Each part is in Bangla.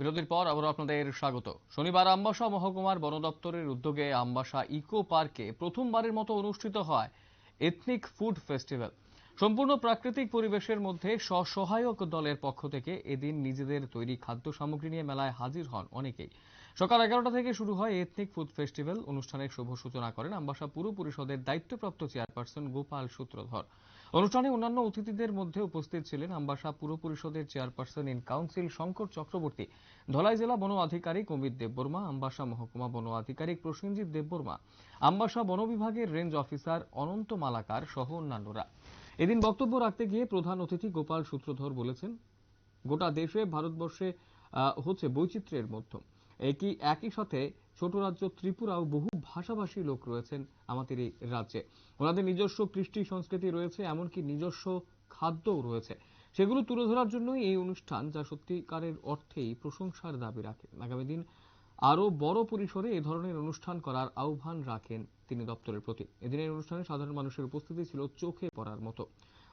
বিরতির পর আবার আপনাদের স্বাগত। শনিবার আমবাসা মহকুমার বন দপ্তরের উদ্যোগে আমবাসা ইকো পার্কে প্রথমবারের মতো অনুষ্ঠিত হয় এথনিক ফুড ফেস্টিভ্যাল। সম্পূর্ণ প্রাকৃতিক পরিবেশের মধ্যে স্বসহায়ক দলের পক্ষ থেকে এদিন নিজেদের তৈরি খাদ্য সামগ্রী নিয়ে মেলায় হাজির হন অনেকেই। সকাল এগারোটা থেকে শুরু হয় এথনিক ফুড ফেস্টিভ্যাল। অনুষ্ঠানের শুভ সূচনা করেন আমবাসা পুর পরিষদের দায়িত্বপ্রাপ্ত চেয়ারপারসন গোপাল সূত্রধর। অনুষ্ঠানে অন্যান্য অতিথিদের মধ্যে উপস্থিত ছিলেন আমবাসা পুর পরিষদের chairperson in council Shankar Chakraborty, Dhalai জেলা বন আধিকারিক অমিত দেববর্মা, আমবাসা মহকুমা বন আধিকারিক প্রসেনজিৎ দেববর্মা, আমবাসা বন বিভাগের রেঞ্জ অফিসার অনন্ত মালাকার সহ অন্যান্যরা। এদিন বক্তব্য রাখতে গিয়ে প্রধান অতিথি গোপাল সূত্রধর বলেছেন, গোটা দেশে, ভারতবর্ষে হচ্ছে বৈচিত্র্যের মধ্যম। একই একই সাথে ছোট রাজ্য ত্রিপুরাও বহু ভাষাভাষী লোক রয়েছেন আমাদের এই রাজ্যে। ওনাদের নিজস্ব কৃষ্টি সংস্কৃতি রয়েছে, এমনকি নিজস্ব খাদ্যও রয়েছে। সেগুলো তুলে ধরার জন্যই এই অনুষ্ঠান, যা সত্যিকারের অর্থেই প্রশংসার দাবি রাখে। আগামী দিন আরও বড় পরিসরে এ ধরনের অনুষ্ঠান করার আহ্বান রাখেন তিনি দপ্তরের প্রতি। এদিনের অনুষ্ঠানে সাধারণ মানুষের উপস্থিতি ছিল চোখে পড়ার মতো।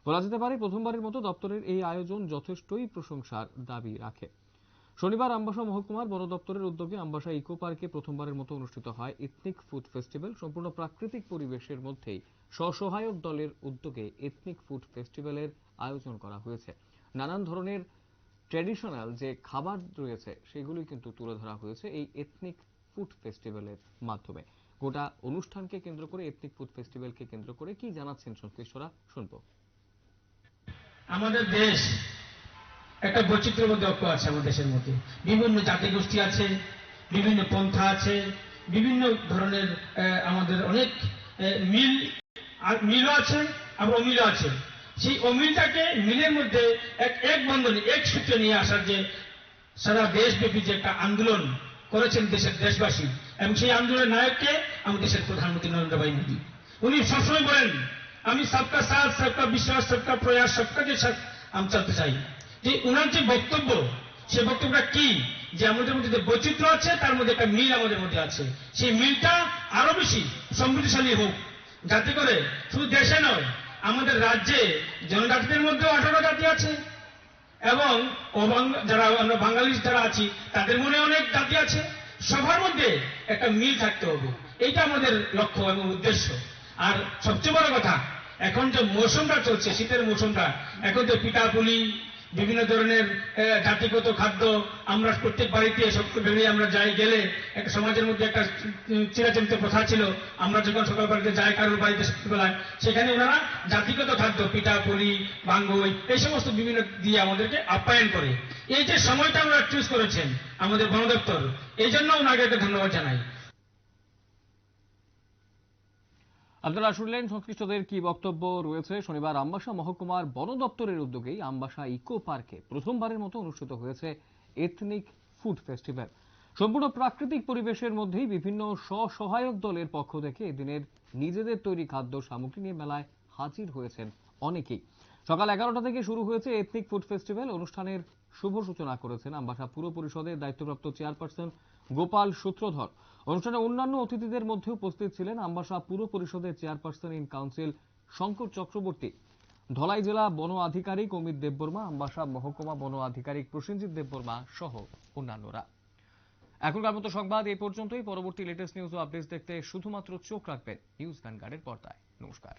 বলা যেতে পারে, প্রথমবারের মতো দপ্তরের এই আয়োজন যথেষ্টই প্রশংসার দাবি রাখে। শনিবার আমবাসা মহকুমার বন দপ্তরের উদ্যোগে আমবাসা ইকো পার্কে প্রথমবারের মতো অনুষ্ঠিত হয় ইথনিক ফুড ফেস্টিভ্যাল। সম্পূর্ণ প্রাকৃতিক পরিবেশের মধ্যেই স্বসহায়ক দলের উদ্যোগে এথনিক ফুড ফেস্টিভ্যালের আয়োজন করা হয়েছে। নানান ধরনের ট্র্যাডিশনাল যে খাবার রয়েছে সেগুলি কিন্তু তুলে ধরা হয়েছে এই এথনিক ফুড ফেস্টিভ্যালের মাধ্যমে। গোটা অনুষ্ঠানকে কেন্দ্র করে এথনিক ফুড ফেস্টিভ্যালকে কেন্দ্র করে কি জানাচ্ছেন সংশ্লিষ্টরা, শুনব। আমাদের দেশ একটা বৈচিত্র্যের মধ্যে ঐক্য আছে আমাদের দেশের মধ্যে। বিভিন্ন জাতিগোষ্ঠী আছে, বিভিন্ন পন্থা আছে, বিভিন্ন ধরনের আমাদের অনেক মিল মিলও আছে, আবার অমিলও আছে। সেই অমিলটাকে, মিলের মধ্যে এক এক বন্ধনে, এক সূত্রে নিয়ে আসার যে সারা দেশব্যাপী যে একটা আন্দোলন করেছেন দেশের দেশবাসী, এবং সেই আন্দোলনের নায়ককে আমাদের দেশের প্রধানমন্ত্রী নরেন্দ্র ভাই মোদী। উনি সবসময় বলেন, আমি সবকা সাথ, সবকা বিশ্বাস, সবকা প্রয়াস, সবকাকে সাথ, আমি চলতে চাই। যে উনার যে বক্তব্য, সে বক্তব্যটা কি? যে আমাদের মধ্যে যে বৈচিত্র্য আছে, তার মধ্যে একটা মিল আমাদের মধ্যে আছে। সেই মিলটা আরও বেশি সমৃদ্ধশালী হোক। যাতে করে শুধু দেশে নয়, আমাদের রাজ্যে জনজাতিদের মধ্যেও আঠারো জাতি আছে এবং যারা আমরা বাঙালি যারা আছি, তাদের মনে অনেক জাতি আছে। সবার মধ্যে একটা মিল থাকতে হবে। এইটা আমাদের লক্ষ্য এবং উদ্দেশ্য। আর সবচেয়ে বড় কথা, এখন যে মৌসুমটা চলছে, শীতের মৌসুমটা, এখন তো পিঠাপুলি বিভিন্ন ধরনের জাতিগত খাদ্য আমরা প্রত্যেক বাড়িতে সবসময় আমরা যাই গেলে একটা সমাজের মধ্যে একটা চিরাচরিত প্রথা ছিল। আমরা যখন সকাল বাড়িতে যাই কারোর বাড়িতে সকালবেলায় সেখানে ওনারা জাতিগত খাদ্য, পিঠা, পুলি বাঙ্গই এই সমস্ত বিভিন্ন দিয়ে আমাদেরকে আপ্যায়ন করে। এই যে সময়টা আমরা চুজ করেছেন আমাদের বন দপ্তর এই জন্য ওনাকে ধন্যবাদ জানাই। আপনারা শুনলেন সংশ্লিষ্টদের কি বক্তব্য রয়েছে? শনিবার আমবাসা মহকুমার বন দপ্তরের উদ্যোগেই আমবাসা ইকো পার্কে প্রথমবারের মতো অনুষ্ঠিত হয়েছে এথনিক ফুড ফেস্টিভ্যাল। সম্পূর্ণ প্রাকৃতিক পরিবেশের মধ্যেই বিভিন্ন স্বসহায়ক দলের পক্ষ থেকে এদিনের নিজেদের তৈরি খাদ্য সামগ্রী নিয়ে মেলায় হাজির হয়েছেন অনেকেই। সকাল এগারোটা থেকে শুরু হয়েছে এথনিক ফুড ফেস্টিভ্যাল অনুষ্ঠানের শুভ সূচনা করেছেন আমবাসা পুর পরিষদের দায়িত্বপ্রাপ্ত চেয়ারপারসন গোপাল সূত্রধর। অনুষ্ঠানে অন্যান্য অতিথিদের মধ্যে উপস্থিত ছিলেন আমবাসা পুর পরিষদের chairperson in council Shankar Chakraborty. Dhalai জেলা বন আধিকারিক অমিত দেববর্মা, আমবাসা মহকুমা বন আধিকারিক প্রসেনজিৎ দেববর্মা সহ অন্যান্যরা। এখনকার মতো সংবাদ এই পর্যন্তই। পরবর্তী লেটেস্ট নিউজ ও আপডেটস দেখতে শুধুমাত্র চোখ রাখবেন নিউজ ভ্যানগার্ডের পর্দায়। নমস্কার।